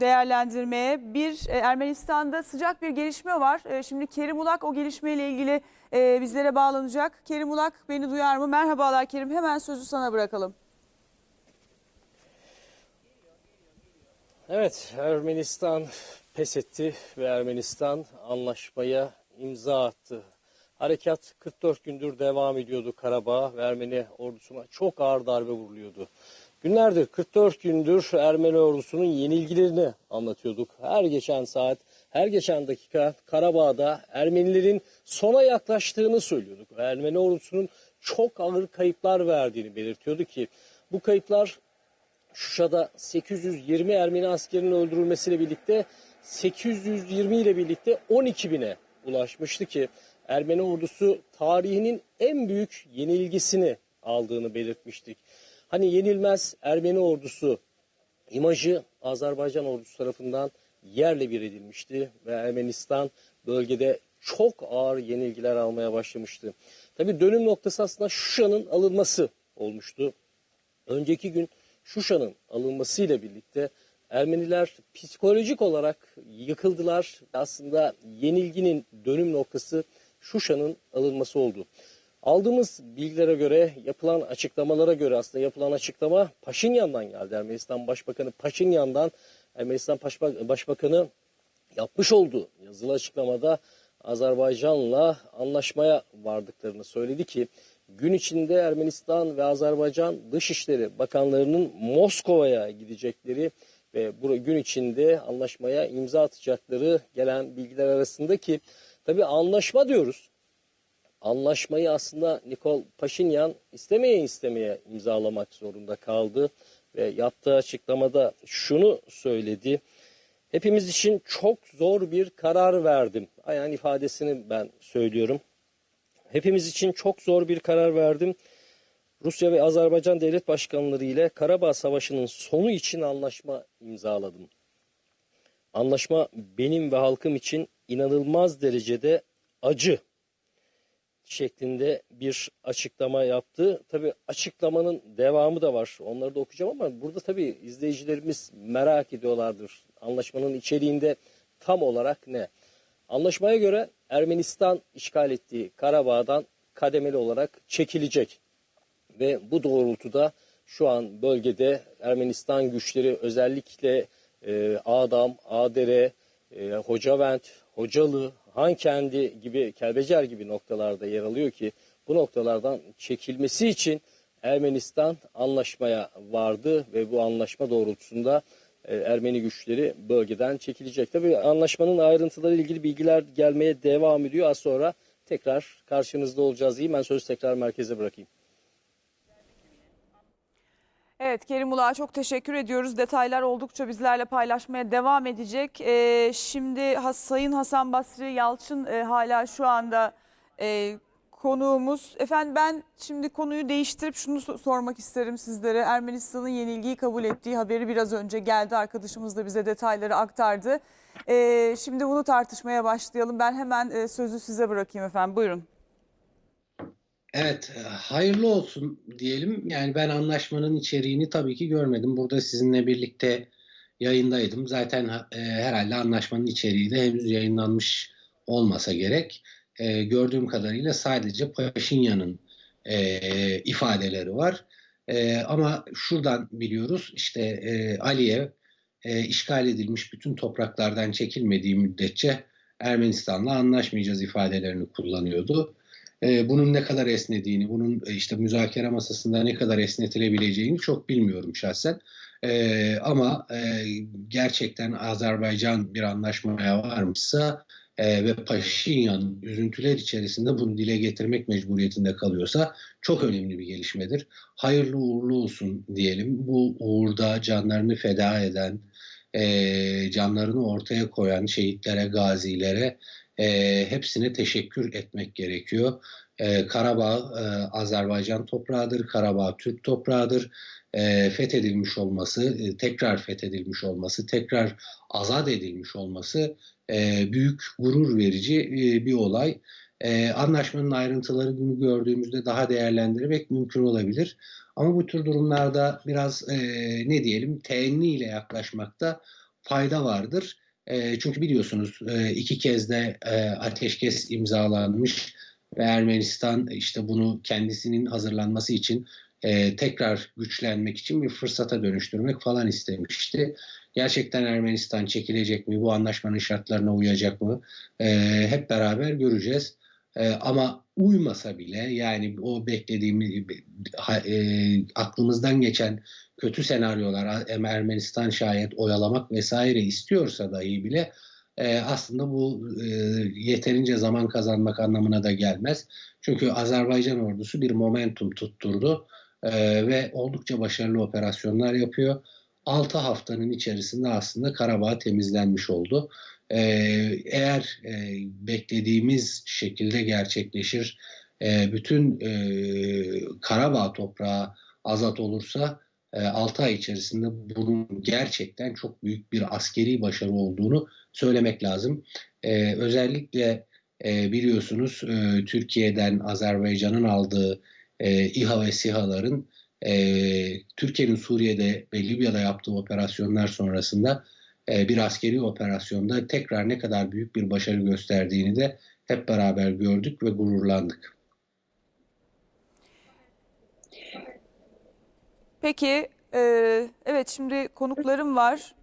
değerlendirmeye. Bir e, Ermenistan'da sıcak bir gelişme var. E, Şimdi Kerim Ulak o gelişmeyle ilgili e, bizlere bağlanacak. Kerim Ulak beni duyar mı? Merhabalar Kerim. Hemen sözü sana bırakalım. Evet, Ermenistan pes etti ve Ermenistan anlaşmaya imza attı. Harekat 44 gündür devam ediyordu Karabağ ve Ermeni ordusuna çok ağır darbe vuruluyordu. Günlerdir 44 gündür Ermeni ordusunun yenilgilerini anlatıyorduk. Her geçen saat, her geçen dakika Karabağ'da Ermenilerin sona yaklaştığını söylüyorduk. Ermeni ordusunun çok ağır kayıplar verdiğini belirtiyordu ki bu kayıplar Şuşa'da 820 Ermeni askerinin öldürülmesiyle birlikte 820 ile birlikte 12 bine ulaşmıştı ki Ermeni ordusu tarihinin en büyük yenilgisini aldığını belirtmiştik. Hani yenilmez Ermeni ordusu imajı Azerbaycan ordusu tarafından yerle bir edilmişti ve Ermenistan bölgede çok ağır yenilgiler almaya başlamıştı. Tabii dönüm noktası aslında Şuşa'nın alınması olmuştu. Önceki gün Şuşa'nın alınmasıyla birlikte Ermeniler psikolojik olarak yıkıldılar. Aslında yenilginin dönüm noktası Şuşa'nın alınması oldu. Aldığımız bilgilere göre, yapılan açıklamalara göre aslında yapılan açıklama Paşinyan'dan geldi. Ermenistan Başbakanı Paşinyan'dan Ermenistan Başbak- Başbakanı yapmış olduğu yazılı açıklamada Azerbaycan'la anlaşmaya vardıklarını söyledi ki gün içinde Ermenistan ve Azerbaycan Dışişleri Bakanlarının Moskova'ya gidecekleri ve bu gün içinde anlaşmaya imza atacakları gelen bilgiler arasında ki tabi anlaşma diyoruz. Anlaşmayı aslında Nikol Paşinyan istemeye istemeye imzalamak zorunda kaldı ve yaptığı açıklamada şunu söyledi. Hepimiz için çok zor bir karar verdim. Yani ifadesini ben söylüyorum. Hepimiz için çok zor bir karar verdim. Rusya ve Azerbaycan devlet başkanları ile Karabağ Savaşı'nın sonu için anlaşma imzaladım. Anlaşma benim ve halkım için inanılmaz derecede acı şeklinde bir açıklama yaptı. Tabii açıklamanın devamı da var. Onları da okuyacağım ama burada tabii izleyicilerimiz merak ediyorlardır. Anlaşmanın içeriğinde tam olarak ne? Anlaşmaya göre Ermenistan işgal ettiği Karabağ'dan kademeli olarak çekilecek. Ve bu doğrultuda şu an bölgede Ermenistan güçleri özellikle e, Adam, Adere, e, Hocavent, Hocalı, Hankendi gibi, Kelbecer gibi noktalarda yer alıyor ki bu noktalardan çekilmesi için Ermenistan anlaşmaya vardı ve bu anlaşma doğrultusunda e, Ermeni güçleri bölgeden çekilecek. Tabii anlaşmanın ayrıntıları ilgili bilgiler gelmeye devam ediyor. Az sonra tekrar karşınızda olacağız. İyi ben sözü tekrar merkeze bırakayım. Evet Kerim Ulak'a çok teşekkür ediyoruz. Detaylar oldukça bizlerle paylaşmaya devam edecek. Ee, şimdi Has, Sayın Hasan Basri Yalçın e, hala şu anda e, konuğumuz. Efendim ben şimdi konuyu değiştirip şunu so- sormak isterim sizlere. Ermenistan'ın yenilgiyi kabul ettiği haberi biraz önce geldi. Arkadaşımız da bize detayları aktardı. Ee, şimdi bunu tartışmaya başlayalım. Ben hemen e, sözü size bırakayım efendim. Buyurun. Evet, e, hayırlı olsun diyelim. Yani ben anlaşmanın içeriğini tabii ki görmedim. Burada sizinle birlikte yayındaydım. Zaten e, herhalde anlaşmanın içeriği de henüz yayınlanmış olmasa gerek. E, gördüğüm kadarıyla sadece Paşinyan'ın e, ifadeleri var. E, ama şuradan biliyoruz işte e, Aliyev e, işgal edilmiş bütün topraklardan çekilmediği müddetçe Ermenistan'la anlaşmayacağız ifadelerini kullanıyordu. E, bunun ne kadar esnediğini, bunun e, işte müzakere masasında ne kadar esnetilebileceğini çok bilmiyorum şahsen. E, ama e, gerçekten Azerbaycan bir anlaşmaya varmışsa e, ve Paşinyan üzüntüler içerisinde bunu dile getirmek mecburiyetinde kalıyorsa çok önemli bir gelişmedir. Hayırlı uğurlu olsun diyelim. Bu uğurda canlarını feda eden, e, canlarını ortaya koyan şehitlere, gazilere e, hepsine teşekkür etmek gerekiyor. E, Karabağ e, Azerbaycan toprağıdır, Karabağ Türk toprağıdır. E, fethedilmiş olması, e, tekrar fethedilmiş olması, tekrar azat edilmiş olması e, büyük gurur verici e, bir olay. E, anlaşmanın ayrıntılarını gördüğümüzde daha değerlendirmek mümkün olabilir. Ama bu tür durumlarda biraz e, ne diyelim teenni ile yaklaşmakta fayda vardır. E, çünkü biliyorsunuz e, iki kez de e, ateşkes imzalanmış ve Ermenistan işte bunu kendisinin hazırlanması için e, tekrar güçlenmek için bir fırsata dönüştürmek falan istemişti. Gerçekten Ermenistan çekilecek mi? Bu anlaşmanın şartlarına uyacak mı? E, hep beraber göreceğiz. E, ama uymasa bile yani o beklediğimiz e, aklımızdan geçen kötü senaryolar Ermenistan şayet oyalamak vesaire istiyorsa dahi bile e, aslında bu e, yeterince zaman kazanmak anlamına da gelmez. Çünkü Azerbaycan ordusu bir momentum tutturdu e, ve oldukça başarılı operasyonlar yapıyor. 6 haftanın içerisinde aslında Karabağ temizlenmiş oldu. E, eğer e, beklediğimiz şekilde gerçekleşir, e, bütün e, Karabağ toprağı azat olursa 6 ay içerisinde bunun gerçekten çok büyük bir askeri başarı olduğunu söylemek lazım. E, özellikle e, biliyorsunuz e, Türkiye'den Azerbaycan'ın aldığı e, İHA ve SİHA'ların e, Türkiye'nin Suriye'de ve Libya'da yaptığı operasyonlar sonrasında e, bir askeri operasyonda tekrar ne kadar büyük bir başarı gösterdiğini de hep beraber gördük ve gururlandık. Peki, e, evet şimdi konuklarım var.